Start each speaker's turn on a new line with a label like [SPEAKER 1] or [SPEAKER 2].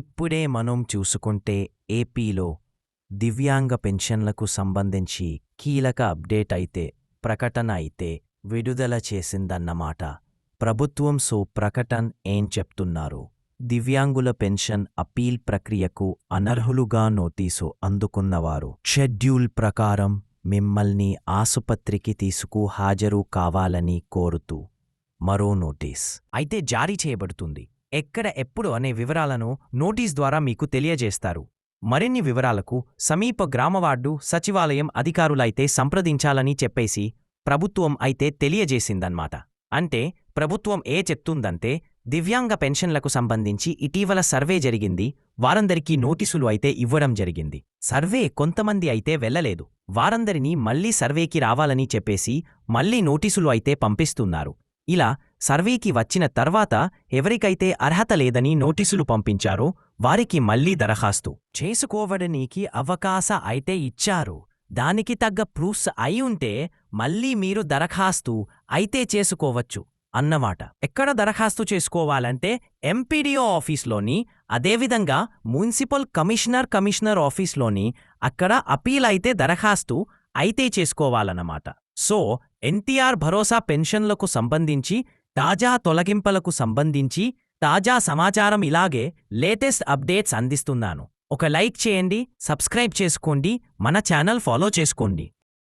[SPEAKER 1] ఇప్పుడే మనం చూసుకుంటే ఏపీలో దివ్యాంగ పెన్షన్లకు సంబంధించి కీలక అప్డేట్ అయితే ప్రకటన అయితే విడుదల చేసిందన్నమాట. ప్రభుత్వం సో ప్రకటన్ ఏం చెప్తున్నారు? దివ్యాంగుల పెన్షన్ అపీల్ ప్రక్రియకు అనర్హులుగా నోటీసు అందుకున్నవారు షెడ్యూల్ ప్రకారం మిమ్మల్ని ఆసుపత్రికి తీసుకు హాజరు కావాలని కోరుతూ మరో నోటీస్. అయితే జారీ చేయబడుతుంది. ఎక్కడ ఎప్పుడు అనే వివరాలను నోటీస్ ద్వారా మీకు తెలియజేస్తారు. మరిన్ని వివరాలకు సమీప గ్రామవార్డు సచివాలయం అధికారులైతే సంప్రదించాలని చెప్పేసి ప్రభుత్వం అయితే తెలియజేసిందన్నమాట అంటే ప్రభుత్వం ఏ చెప్తుందంటే దివ్యాంగ పెన్షన్లకు సంబంధించి ఇటీవల సర్వే జరిగింది వారందరికీ నోటీసులు అయితే ఇవ్వడం జరిగింది. సర్వే కొంతమంది అయితే వెళ్ళలేదు వారందరినీ మళ్ళీ సర్వేకి రావాలని చెప్పేసి మళ్ళీ నోటీసులు అయితే పంపిస్తున్నారు. ఇలా సర్వేకి వచ్చిన తర్వాత ఎవరికైతే అర్హత లేదని నోటీసులు పంపించారో వారికి మళ్ళీ దరఖాస్తు. చేసుకోవడానికి అవకాశ అయితే ఇచ్చారు. దానికి తగ్గ ప్రూఫ్స్ అయి ఉంటే మళ్ళీ మీరు దరఖాస్తు అయితే చేసుకోవచ్చు అన్నమాట. ఎక్కడ దరఖాస్తు చేసుకోవాలంటే ఎంపీడీఓ ఆఫీస్లోని అదేవిధంగా మున్సిపల్ కమిషనర్ కమిషనర్ ఆఫీస్లోని అక్కడ అపీల్ అయితే దరఖాస్తు అయితే చేసుకోవాలన్నమాట. సో ఎన్టీఆర్ భరోసా పెన్షన్లకు సంబంధించి తాజా తొలగింపులకు సంబంధించి తాజా సమాచారం ఇలాగే లేటెస్ట్ అప్డేట్స్ అందిస్తున్నాను. ఒక లైక్ చేయండి సబ్స్క్రైబ్ చేసుకోండి మన ఛానల్ ఫాలో చేసుకోండి.